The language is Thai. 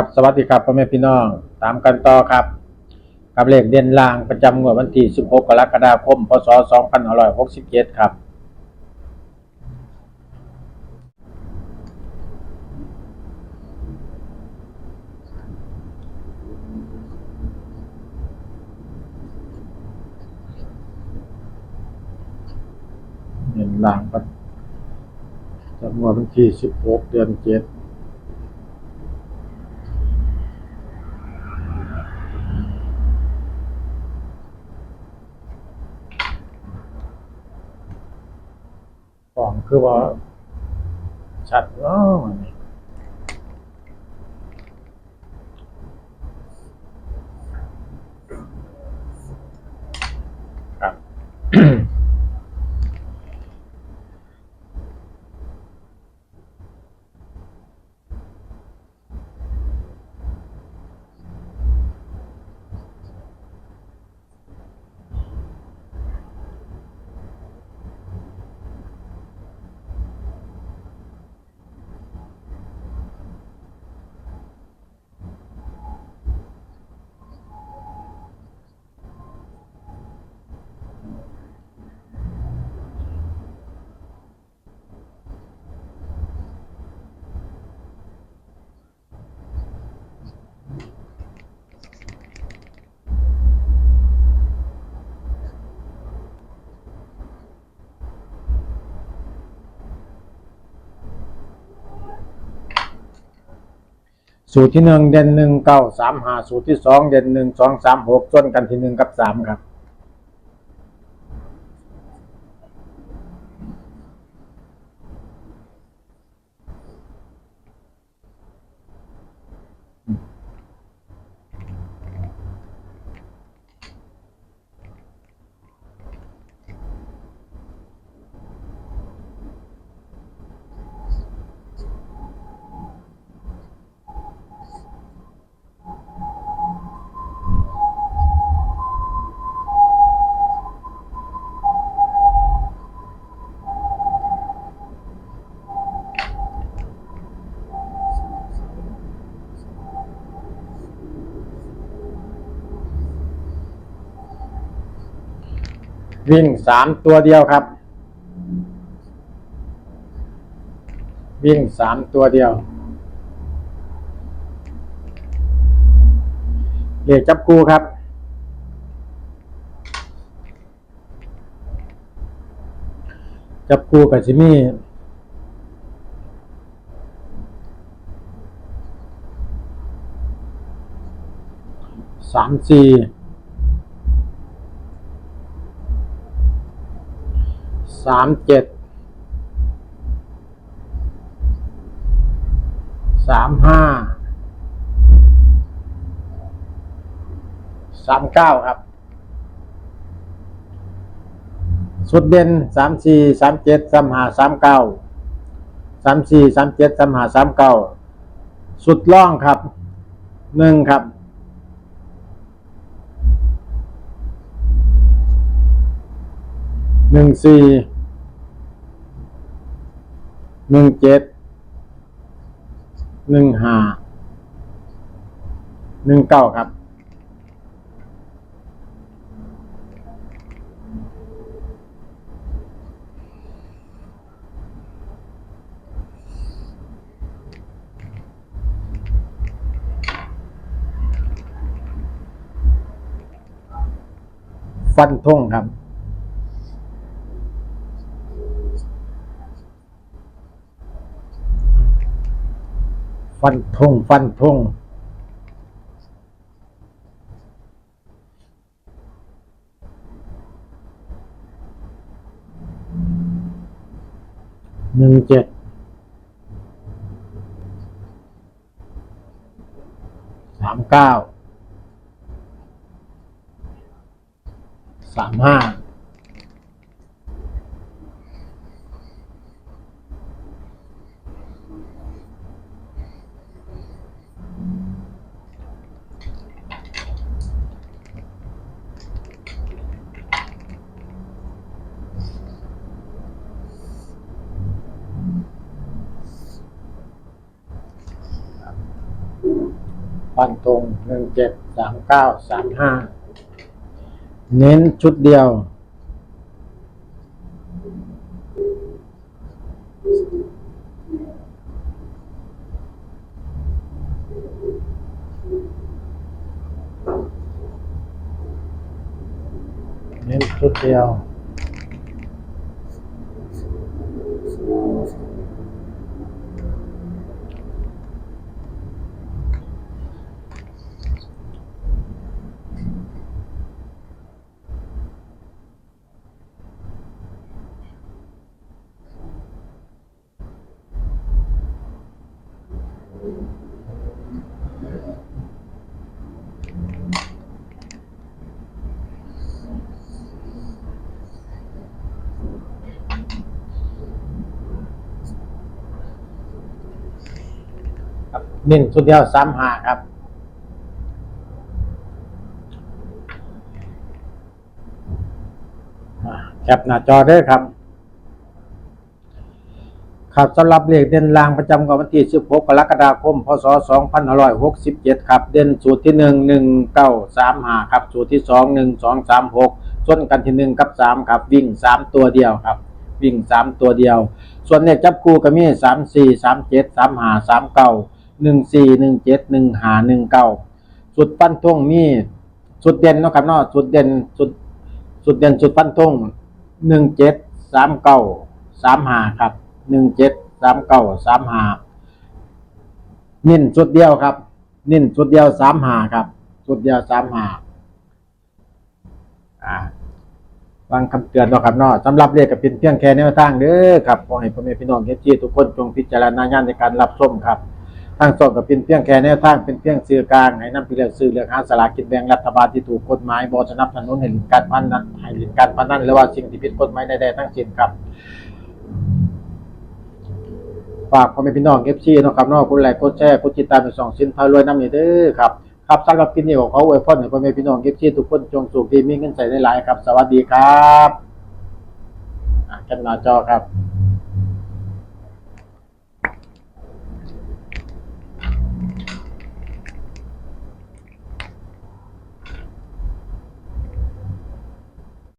ครับ สวัสดีครับพ่อแม่พี่น้อง ตามกันต่อครับ กับเลขเด่นล่างประจำงวดวันที่ 16 กรกฎาคม พศ 2567 ครับ เด่นล่างประจำงวดวันที่ 16 เดือน 7 คือว่าชัดเนาะ สูตรที่หนึ่งเด่นหนึ่งเก้าสามหาสูตรที่สองเด่นหนึ่งสองสามหกส่วนกันที่หนึ่งกับสามครับ วิ่งสามตัวเดียวครับ วิ่งสามตัวเดียวเลขจับกูครับจับกูกับชิมี่สามสี่ สามเจ็ดสามห้าสามเก้าครับ สุดเด่นสามสี่สามเจ็ดสามห้าสามเก้าสามสี่สามเจ็ดสามห้าสามเก้าสุดล่องครับหนึ่งครับ นึ่งสี่หนึ่งเจ็ดหนึ่งห้าหนึ่งเก้าครับ ฟันทงครับ ฟันทงฟันทงหนึ่งเจ็ดสามเก้าสามห้า ฟันตรงหนึ่งเจ็ดสามเก้าสามห้าเน้นชุดเดียวเน้นชุดเดียว เน้นชุดเดียวสามหาครับ แคปหน้าจอเด้ครับ ครับสำหรับเลขเด่นลางประจำวันที่ 16 กรกฎาคม พศ 2567 ครับ เด่นสูตรที่ 1 1935 ครับ สูตรที่ 2 1236 ส่วนกันที่ 1 กับ 3 ครับ วิ่ง 3 ตัวเดียวครับ วิ่ง 3 ตัวเดียว ส่วนเลขจับคู่ก็มี 3 4 3 7 3 5 3 9 1 4 1 7 1 5 1 9 สุดปั้นท่งมีสุดเด่นเนาะครับเนาะสุดเด่นสุดสุดเด่นสุดฟันธงหนึ่งเจ็ดสามเก้าสามหาครับ หนึ่งเจ็ดสามเก้าสามหานิ่นสุดเดียวครับนิ่นสุดเดียวสามหาครับสุดเดียวสามหาอ่าฟังคำเตือนเนาะครับเนาะสำหรับเลขกับเป็นเพียงแค่แนวทางเด้อครับขอให้พ่อแม่พี่น้องเอฟซีทุกคนจงพิจารณาญาณในการรับชมครับทางสองกับเป็นเพียงแค่แนวทางเป็นเพียงสื่อกลางให้นำไปเลือกซื้อเลือกหาสลากกินแบ่งรัฐบาลที่ถูกกฎหมายบสนับสนุนให้หลินการพันันให้หลินการพันันหรือว่าสิ่งที่ผิดกฎหมายใดๆทั้งสิ้นครับ ฝากพ่อแม่พี่น้องเอฟซีนะครับเนอกคุณไลค์กดแชร์กดติดตามเป็นสองสินพารวยน้ำนี่เด้อครับครับสำหรับกินนี้ของเขาอวยพรให้พ่อแม่พี่น้องเอฟซีทุกคนจงสุขดีมีเงินใส่ได้หลายครับ สวัสดีครับอะแคปหน้าจอครับ